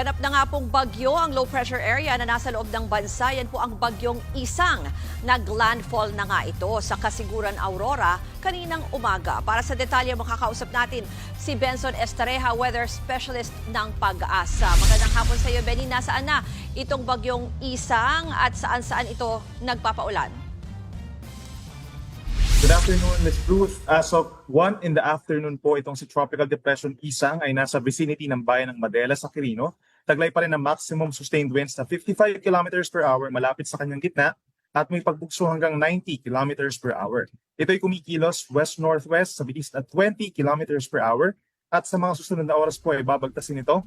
Ganap na nga pong bagyo ang low pressure area na nasa loob ng bansa. Yan po ang bagyong isang. Nag-landfall na nga ito sa Kasiguran Aurora kaninang umaga. Para sa detalye makakausap natin si Benson Estareja, weather specialist ng Pag-asa. Magandang hapon sa iyo, Benny. Nasaan na itong bagyong isang at saan-saan ito nagpapaulan? Good afternoon, Ms. Ruth. As of 1 in the afternoon po, itong si Tropical Depression Isang ay nasa vicinity ng bayan ng Madela sa Quirino. Taglay pa rin ang maximum sustained winds na 55 kilometers per hour malapit sa kanyang gitna at may pagbugso hanggang 90 kilometers per hour. Ito'y kumikilos west-northwest sa bilis na 20 kilometers per hour at sa mga susunod na oras po ay babagtasin ito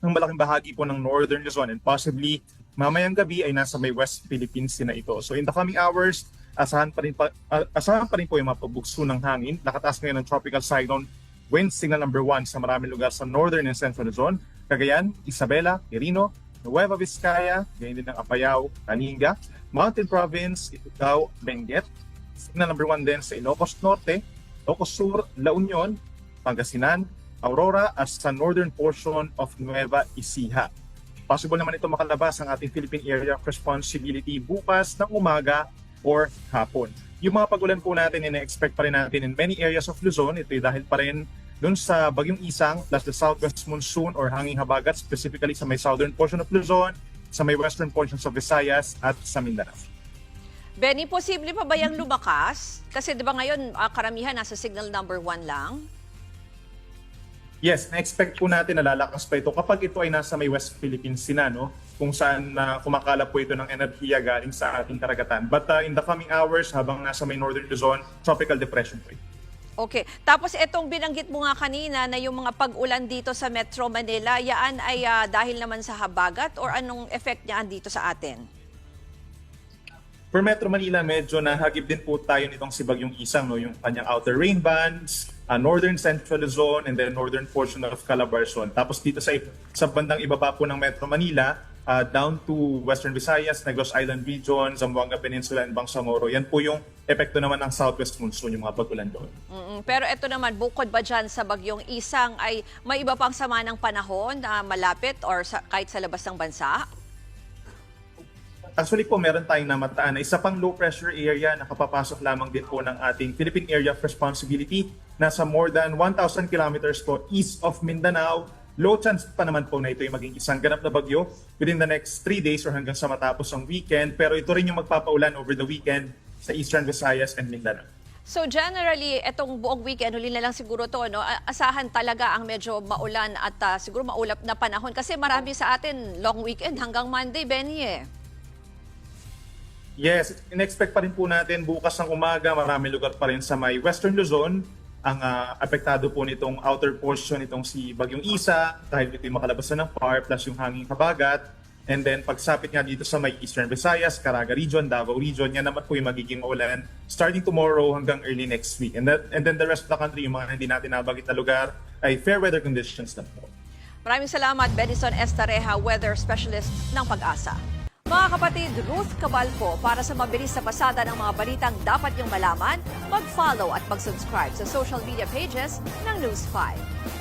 ng malaking bahagi po ng northern Luzon and possibly mamayang gabi ay nasa may West Philippines na ito. So in the coming hours, asahan pa rin, pa, ah, asahan pa rin po yung mapabugso ng hangin. Nakataas ngayon ng tropical cyclone wind signal number 1 sa maraming lugar sa northern and central Luzon. Cagayan, Isabela, Quirino, Nueva Vizcaya, ganyan din ng Apayao, Kaninga, Mountain Province, Ifugao, Benguet. Signal number 1 din sa Ilocos Norte, Ilocos Sur, La Union, Pangasinan, Aurora at sa northern portion of Nueva Ecija. Possible naman ito makalabas ang ating Philippine Area of Responsibility bukas ng umaga or hapon. Yung mga pagulan po natin, ina-expect pa rin natin in many areas of Luzon. Ito'y dahil pa rin dun sa Bagyong Isang plus the southwest monsoon or hanging habagat specifically sa may southern portion of Luzon, sa may western portions of Visayas at sa Mindanao. Benny, posible pa ba yung lumakas? Kasi di ba ngayon, ah, karamihan nasa signal number 1 lang? Yes, na-expect po natin na lalakas pa ito kapag ito ay nasa may West Philippines sina, no? kung saan na kumakala po ito ng enerhiya galing sa ating karagatan. But uh, in the coming hours, habang nasa may northern Luzon, tropical depression po ito. Okay. Tapos itong binanggit mo nga kanina na yung mga pag-ulan dito sa Metro Manila, yaan ay ah, dahil naman sa habagat or anong effect niyan dito sa atin? For Metro Manila, medyo nahagip din po tayo nitong si Bagyong Isang, no? yung kanyang outer rain bands, uh, northern central Luzon, and then northern portion of Calabarzon. Tapos dito sa, sa bandang ibaba po ng Metro Manila, uh, down to Western Visayas, Negros Island Region, Zamboanga Peninsula, and Bangsamoro. Yan po yung epekto naman ng southwest monsoon, yung mga pag-ulan doon. Mm-mm. Pero ito naman, bukod ba dyan sa bagyong isang ay may iba pang sama ng panahon na malapit or sa, kahit sa labas ng bansa? Actually po, meron tayong namataan na isa pang low pressure area na kapapasok lamang din po ng ating Philippine Area of Responsibility. Nasa more than 1,000 kilometers po east of Mindanao. Low chance pa naman po na ito yung maging isang ganap na bagyo within the next 3 days or hanggang sa matapos ang weekend. Pero ito rin yung magpapaulan over the weekend sa Eastern Visayas and Mindanao. So generally, itong buong weekend, huli na lang siguro to, no? asahan talaga ang medyo maulan at ah, siguro maulap na panahon. Kasi marami sa atin long weekend hanggang Monday, Benny eh. Yes, in-expect pa rin po natin bukas ng umaga, marami lugar pa rin sa may Western Luzon ang ah, apektado po nitong outer portion itong si Bagyong Isa dahil ito yung makalabas na ng PAR plus yung hanging habagat. And then pagsapit nga dito sa may Eastern Visayas, Caraga Region, Davao Region, yan naman po yung magiging maulan starting tomorrow hanggang early next week. And, that, and then the rest of the country, yung mga hindi natin nabagit na lugar, ay fair weather conditions na po. Maraming salamat, Benison Estareja, weather specialist ng Pag-asa. Mga kapatid, Ruth Cabalco, para sa mabilis na pasada ng mga balitang dapat niyong malaman, mag-follow at mag-subscribe sa social media pages ng News 5.